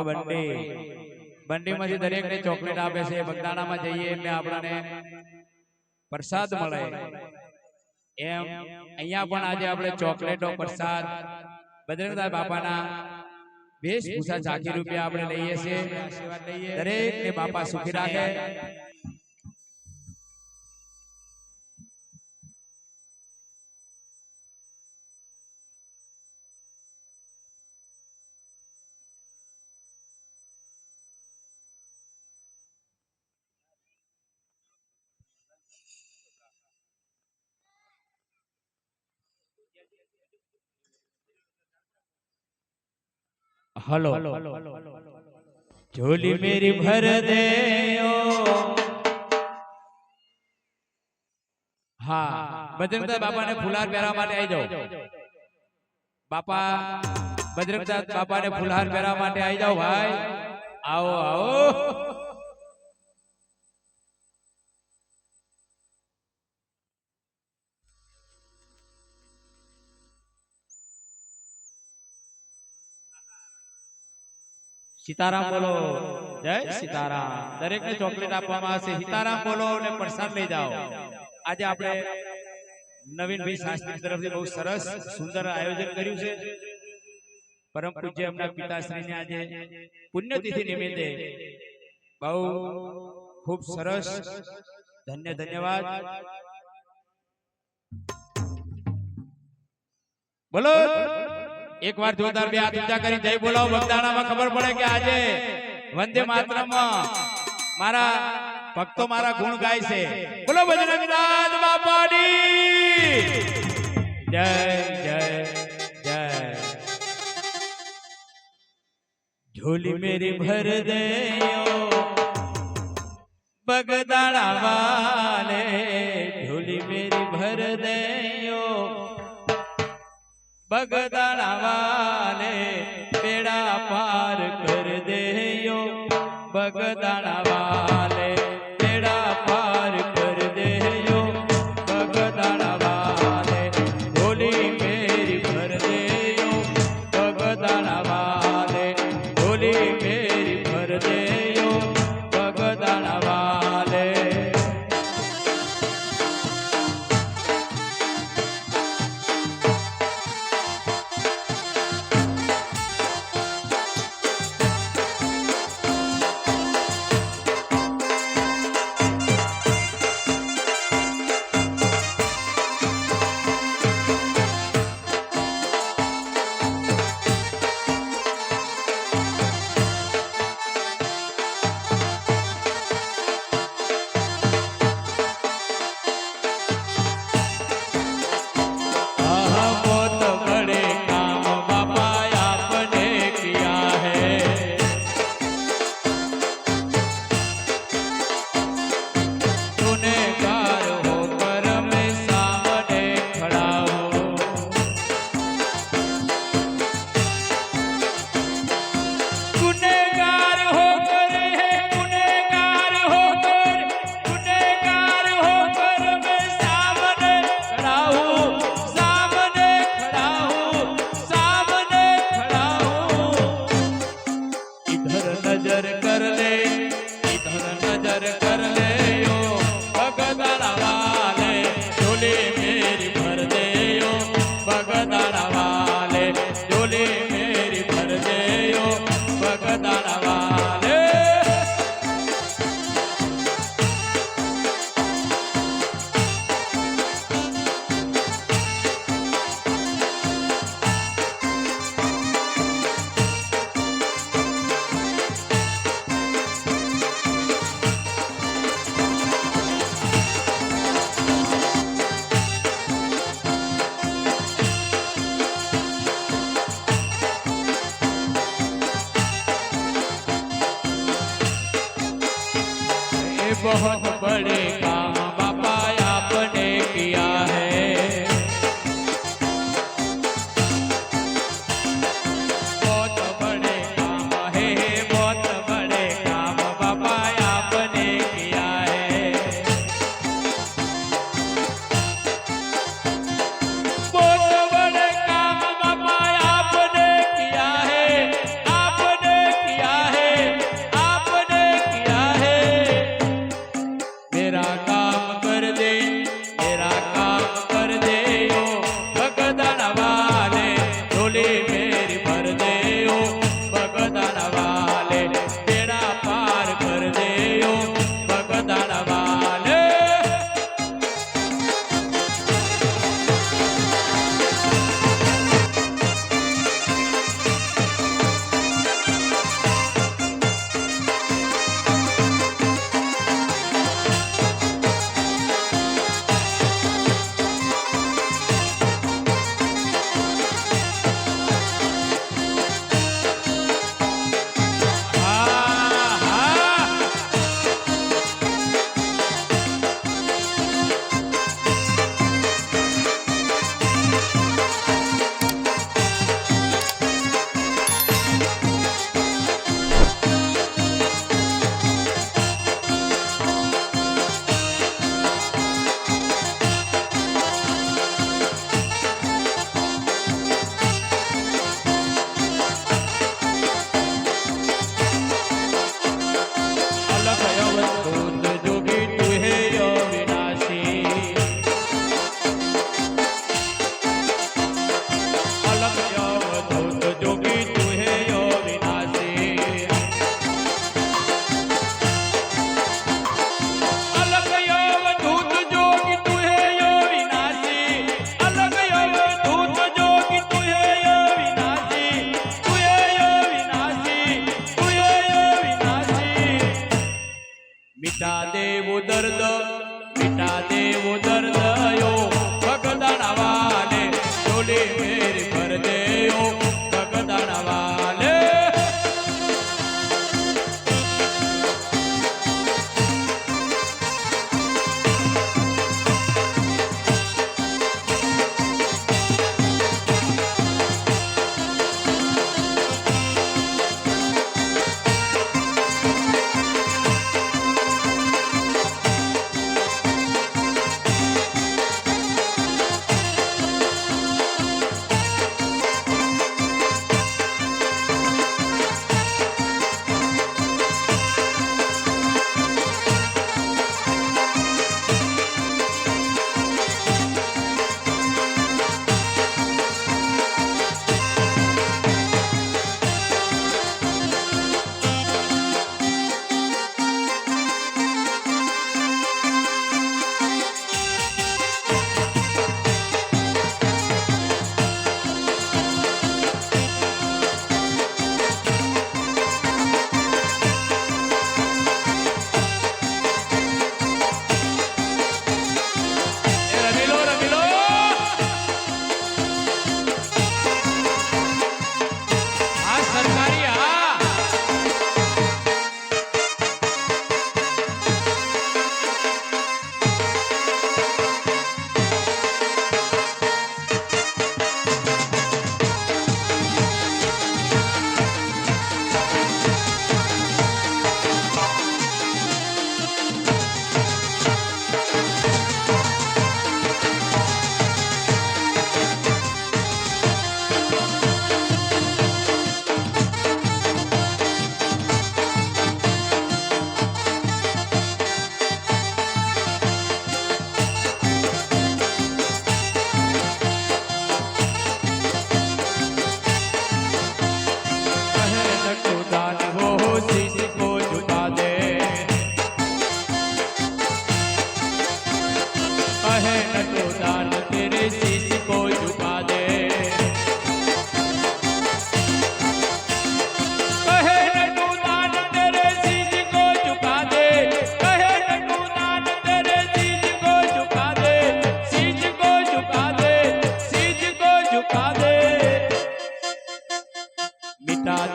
બાપા બંડી બંડીમાંથી દરેકને ચોકલેટ આપે છે બગદાણામાં જઈએ એટલે આપણને પ્રસાદ મળે. એમ અહીંયા પણ આજે આપણે ચોકલેટો પ્રસાદ બજરંગદાસ બાપાના વેશભૂષા ઝાંખી રૂપિયા આપણે લઈએ છીએ. દરેક દરેકને બાપા સુખી રાખે. હલો झोली मेरी भर दे હા બજરંગદાસ બાપાને ફુલાર પહેરવા માટે આવી જાઓ બાપા બજરંગદાસ બાપાને ફુલહાર પહેરવા માટે આવી જાઓ ભાઈ આવો આવો સીતારામ બોલો। જય સીતારામ। દરેકને ચોકલેટ આપવામાં આવશે। સીતારામ બોલો અને પ્રસાદ લઈ જાઓ। આજે આપણે નવીનભાઈ શાસ્ત્રી તરફથી બહુ સરસ સુંદર આયોજન કર્યું છે। પરમ પૂજ્ય એમના પિતાશ્રીને આજે પુણ્યતિથિ નિમિત્તે બહુ ખૂબ સરસ ધન્ય ધન્યવાદ। બોલો। એક વાર જોરદાર બે હાથ ઊંચા કરી જય બોલાવો બગદાણામાં ખબર પડે કે આજે વંદે માતરમમાં મારા ભક્તો મારા ગુણ ગાય છે બોલો બજરંગનાથ બાપાની જય જય જય झोली मेरी भर दे बगदाड़ा वाले બગદાણાવાને બેડા પાર કર દેયો. બગદાણાવા मेरा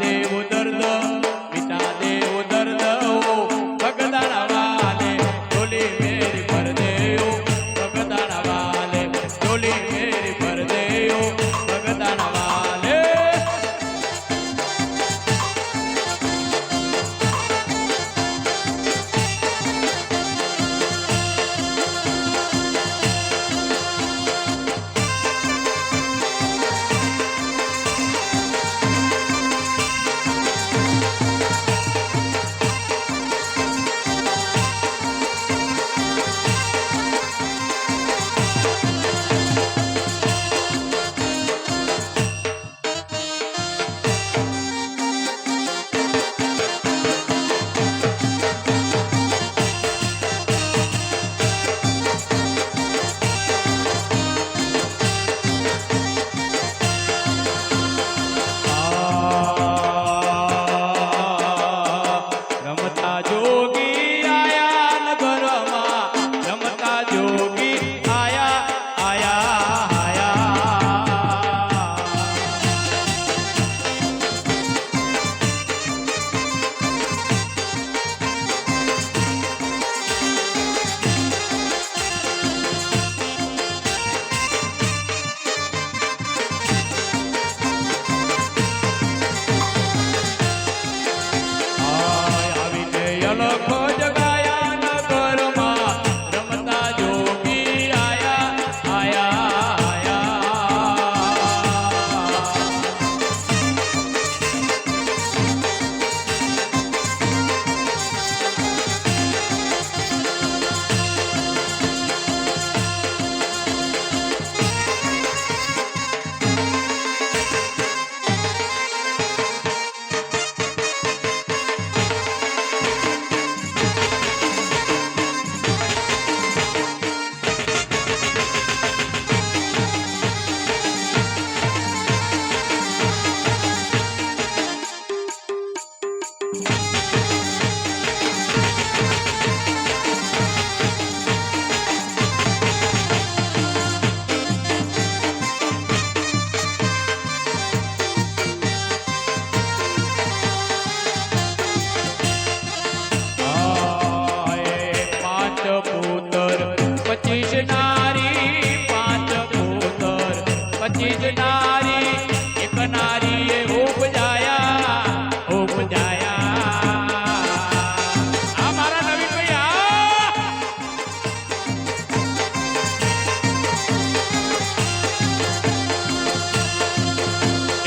દેવ દર્દ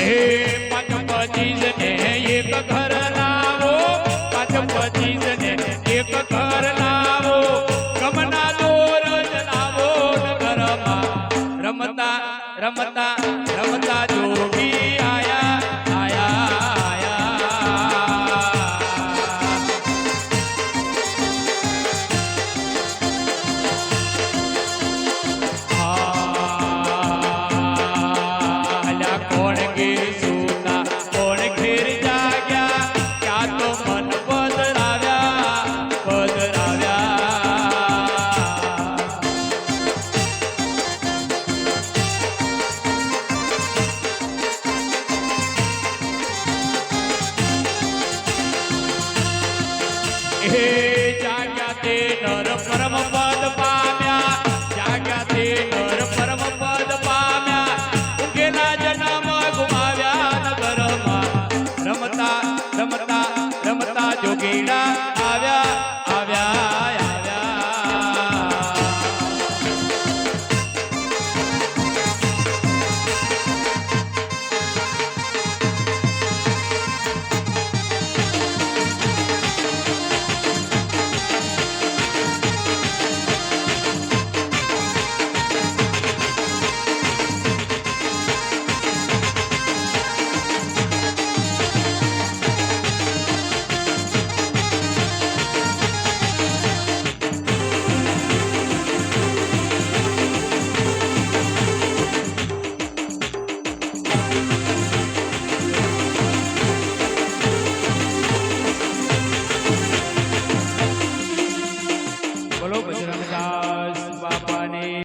હે પાંચ પચીસ ને એક ઘર લાવો પાંચ પચીસ ને એક ઘર